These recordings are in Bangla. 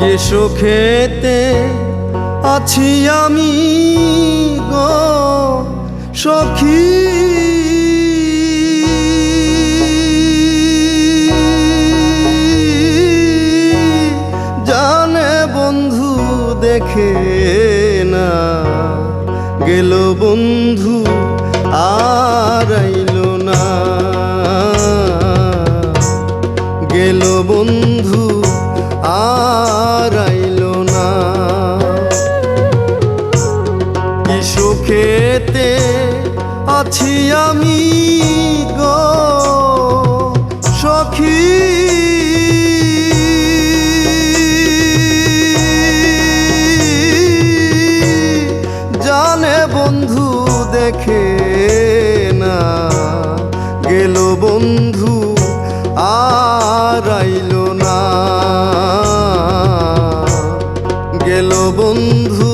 কে সুখেতে আছি আমি গো সখী। জানে বন্ধু দেখে সুখেতে আছি আমি গো সখী। জানে বন্ধু দেখে না, গেল বন্ধু আর আইল না। গেল বন্ধু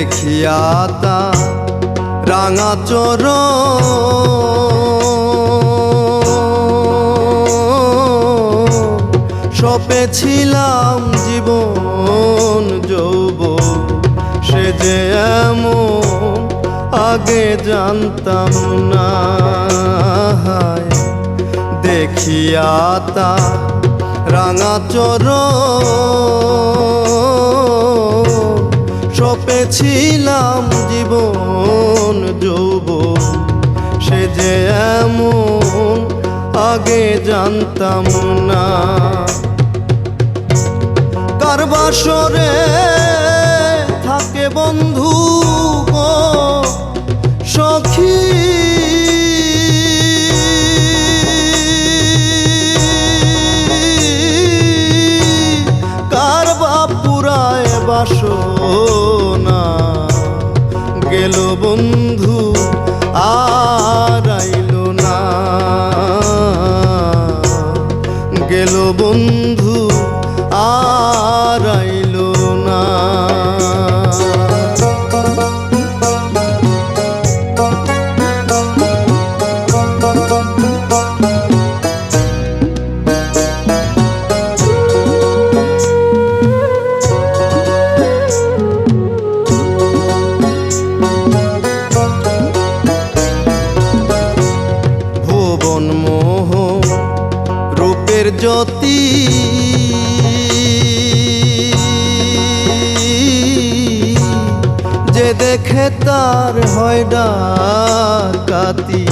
দেখিয়া তা রাঙা চোর। সপেছিলাম জীবন যৌব সে যে এমন আগে জানতাম না দেখিয়া তা রাঙা চোর। সপেছিলাম জীবন যৌব সে যে এমন, আগে জানতাম না। কার বাসরে থাকে বন্ধু গো, সখী? গেল বন্ধু জ্যোতি। যে দেখে তার হয় ডাকাতি,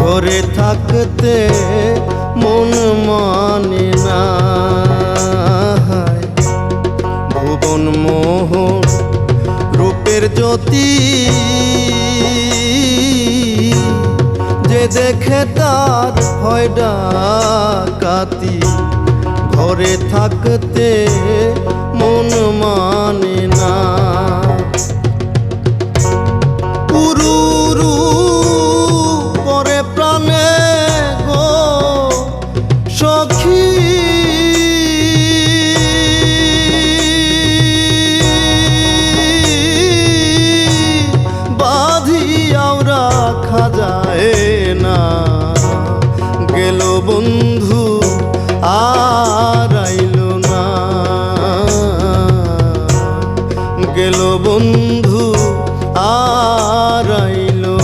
ঘরে থাকতে মন মানে না ভুবন মোহন রূপের জ্যোতি। যে দেখে তার হয় ডাকাতি ঘরে থাকতে মন মানে না। উরুরু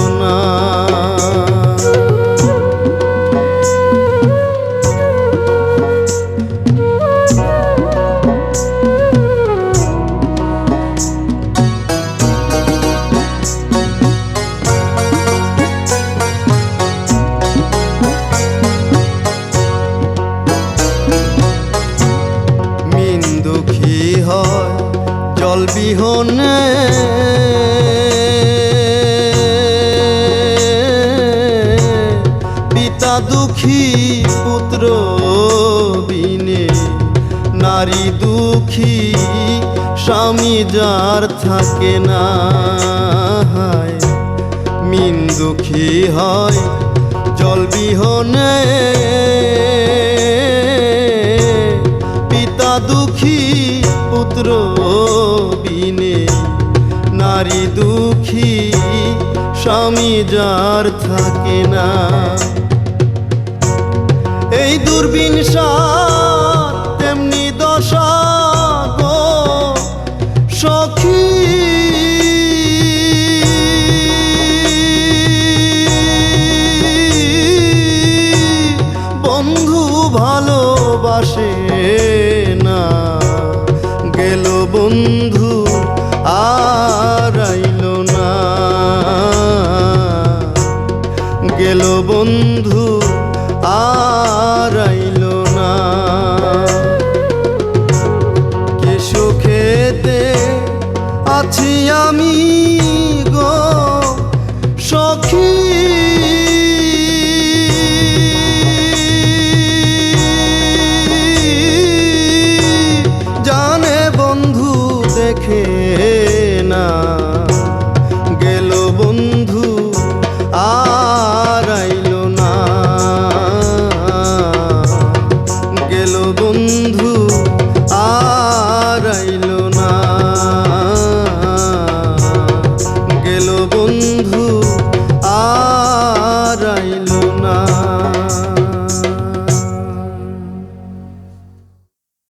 না। বিহনে। দুঃখী পুত্র বিনে। নারী দুঃখী, স্বামী যার থাকে না মিন দুঃখী হয় জল বিহনে। পিতা দুঃখী পুত্র বিনে। নারী দুঃখী, স্বামী যার থাকে না এই দূরবীন তেমনি দশা গো, সখী। বন্ধু ভালোবাসে না, গেল বন্ধু আর না। গেল বন্ধু আর